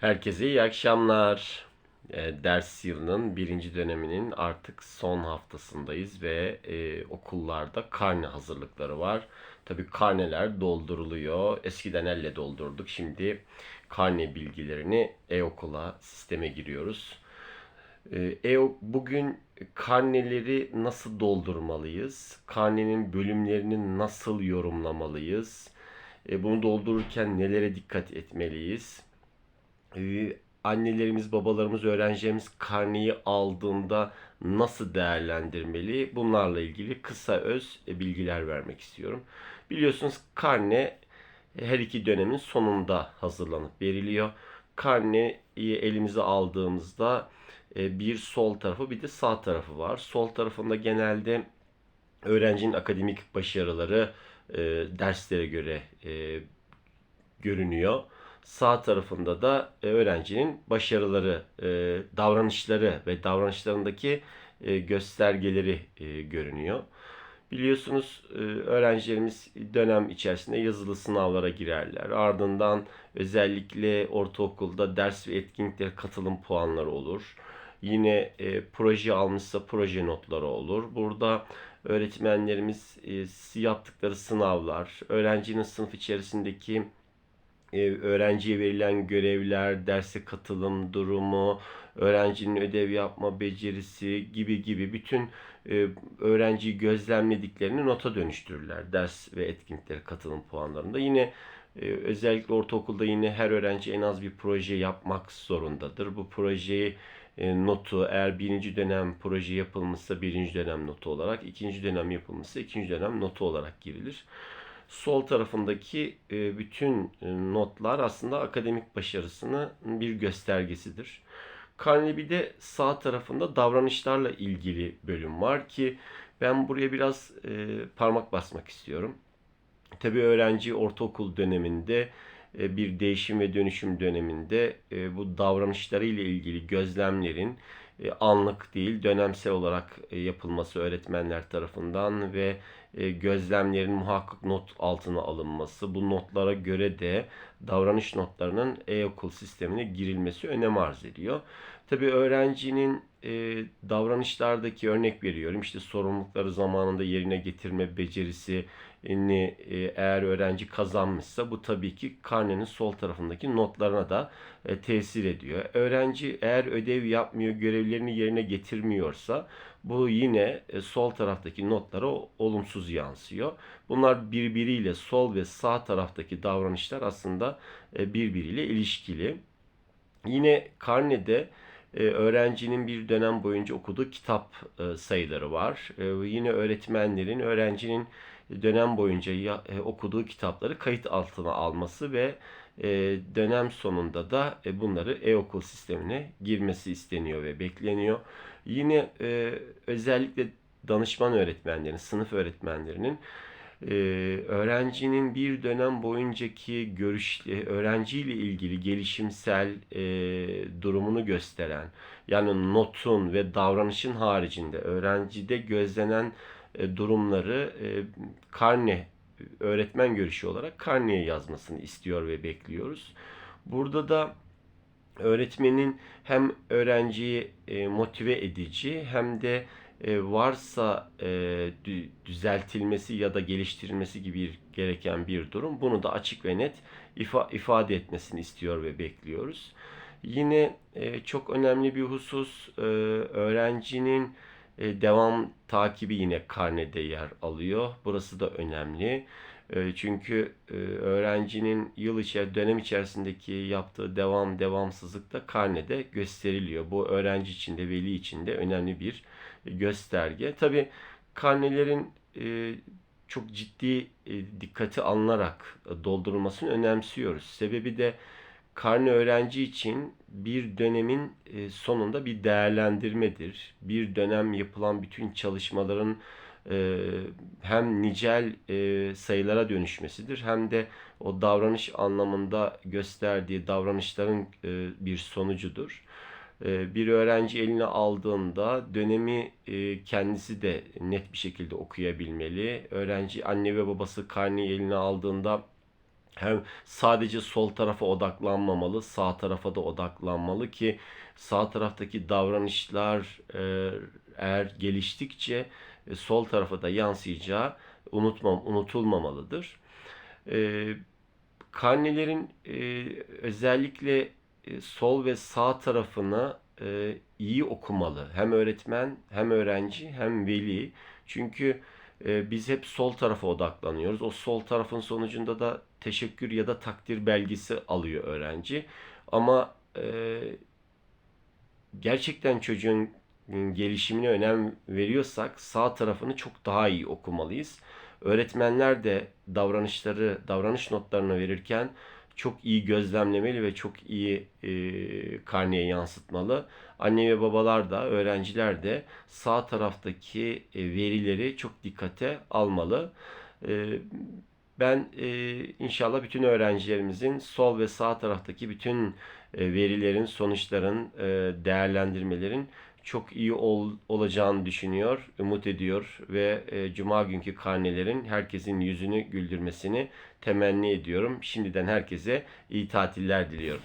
Herkese iyi akşamlar. E, ders yılının birinci döneminin artık son haftasındayız ve e, okullarda karne hazırlıkları var. Tabii karneler dolduruluyor. Eskiden elle doldurduk. Şimdi karne bilgilerini e-okula sisteme giriyoruz. E, e bugün karneleri nasıl doldurmalıyız? Karnenin bölümlerini nasıl yorumlamalıyız? E, bunu doldururken nelere dikkat etmeliyiz? Ee, annelerimiz, babalarımız, öğrencilerimiz karneyi aldığında nasıl değerlendirmeli? Bunlarla ilgili kısa öz e, bilgiler vermek istiyorum. Biliyorsunuz karne her iki dönemin sonunda hazırlanıp veriliyor. Karneyi elimize aldığımızda e, bir sol tarafı bir de sağ tarafı var. Sol tarafında genelde öğrencinin akademik başarıları e, derslere göre görünüyor. Sağ tarafında da e, öğrencinin başarıları, e, davranışları ve davranışlarındaki e, göstergeleri görünüyor. Biliyorsunuz öğrencilerimiz dönem içerisinde yazılı sınavlara girerler. Ardından özellikle ortaokulda ders ve etkinliklere katılım puanları olur. Yine proje almışsa proje notları olur. Burada öğretmenlerimiz yaptıkları sınavlar, öğrencinin sınıf içerisindeki e, öğrenciye verilen görevler, derse katılım durumu, öğrencinin ödev yapma becerisi gibi gibi bütün e, öğrenciyi gözlemlediklerini nota dönüştürürler ders ve etkinliklere katılım puanlarında. Yine e, özellikle ortaokulda yine her öğrenci en az bir proje yapmak zorundadır. Bu projeyi notu eğer birinci dönem proje yapılmışsa birinci dönem notu olarak, ikinci dönem yapılmışsa ikinci dönem notu olarak girilir sol tarafındaki e, bütün e, notlar aslında akademik başarısını bir göstergesidir. Carnegie'de sağ tarafında davranışlarla ilgili bölüm var ki ben buraya biraz e, parmak basmak istiyorum. Tabii öğrenci ortaokul döneminde bir değişim ve dönüşüm döneminde bu davranışları ile ilgili gözlemlerin anlık değil dönemsel olarak yapılması öğretmenler tarafından ve e, gözlemlerin muhakkak not altına alınması, bu notlara göre de davranış notlarının e-okul sistemine girilmesi önem arz ediyor. Tabii öğrencinin e, davranışlardaki örnek veriyorum işte sorumlulukları zamanında yerine getirme becerisi e, eğer öğrenci kazanmışsa bu tabii ki karnenin sol tarafındaki notlarına da e, tesir ediyor. Öğrenci eğer ödev yapmıyor, görevlerini yerine getirmiyorsa bu yine e, sol taraftaki notlara olumsuz yansıyor. Bunlar birbiriyle sol ve sağ taraftaki davranışlar aslında birbiriyle ilişkili. Yine karnede öğrencinin bir dönem boyunca okuduğu kitap sayıları var. Yine öğretmenlerin öğrencinin dönem boyunca ya, e, okuduğu kitapları kayıt altına alması ve e, dönem sonunda da e, bunları e-okul sistemine girmesi isteniyor ve bekleniyor. Yine e, özellikle danışman öğretmenlerin, sınıf öğretmenlerinin e, öğrencinin bir dönem boyuncaki görüş, e, öğrenciyle ilgili gelişimsel e, durumunu gösteren, yani notun ve davranışın haricinde öğrencide gözlenen e, durumları e, karne öğretmen görüşü olarak karneye yazmasını istiyor ve bekliyoruz. Burada da öğretmenin hem öğrenciyi e, motive edici hem de varsa düzeltilmesi ya da geliştirilmesi gibi gereken bir durum bunu da açık ve net ifade etmesini istiyor ve bekliyoruz. Yine çok önemli bir husus öğrencinin e, devam takibi yine karnede yer alıyor. Burası da önemli. E, çünkü e, öğrencinin yıl içer dönem içerisindeki yaptığı devam devamsızlık da karnede gösteriliyor. Bu öğrenci için de veli için de önemli bir gösterge. Tabi karnelerin çok ciddi dikkati alınarak doldurulmasını önemsiyoruz. Sebebi de karne öğrenci için bir dönemin e, sonunda bir değerlendirmedir. Bir dönem yapılan bütün çalışmaların e, hem nicel e, sayılara dönüşmesidir hem de o davranış anlamında gösterdiği davranışların bir sonucudur. Bir öğrenci eline aldığında dönemi kendisi de net bir şekilde okuyabilmeli. Öğrenci anne ve babası karneyi eline aldığında hem sadece sol tarafa odaklanmamalı, sağ tarafa da odaklanmalı ki sağ taraftaki davranışlar e, eğer geliştikçe e, sol tarafa da yansıyacağı unutmam unutulmamalıdır. E, karnelerin e, özellikle e, sol ve sağ tarafını e, iyi okumalı. Hem öğretmen, hem öğrenci, hem veli. Çünkü e, biz hep sol tarafa odaklanıyoruz. O sol tarafın sonucunda da teşekkür ya da takdir belgesi alıyor öğrenci. Ama e, gerçekten çocuğun gelişimine önem veriyorsak sağ tarafını çok daha iyi okumalıyız. Öğretmenler de davranışları, davranış notlarını verirken çok iyi gözlemlemeli ve çok iyi e, karneye yansıtmalı. Anne ve babalar da, öğrenciler de sağ taraftaki e, verileri çok dikkate almalı. E, ben e, inşallah bütün öğrencilerimizin sol ve sağ taraftaki bütün e, verilerin, sonuçların, e, değerlendirmelerin çok iyi ol, olacağını düşünüyor, umut ediyor ve e, Cuma günkü karnelerin herkesin yüzünü güldürmesini temenni ediyorum. Şimdiden herkese iyi tatiller diliyorum.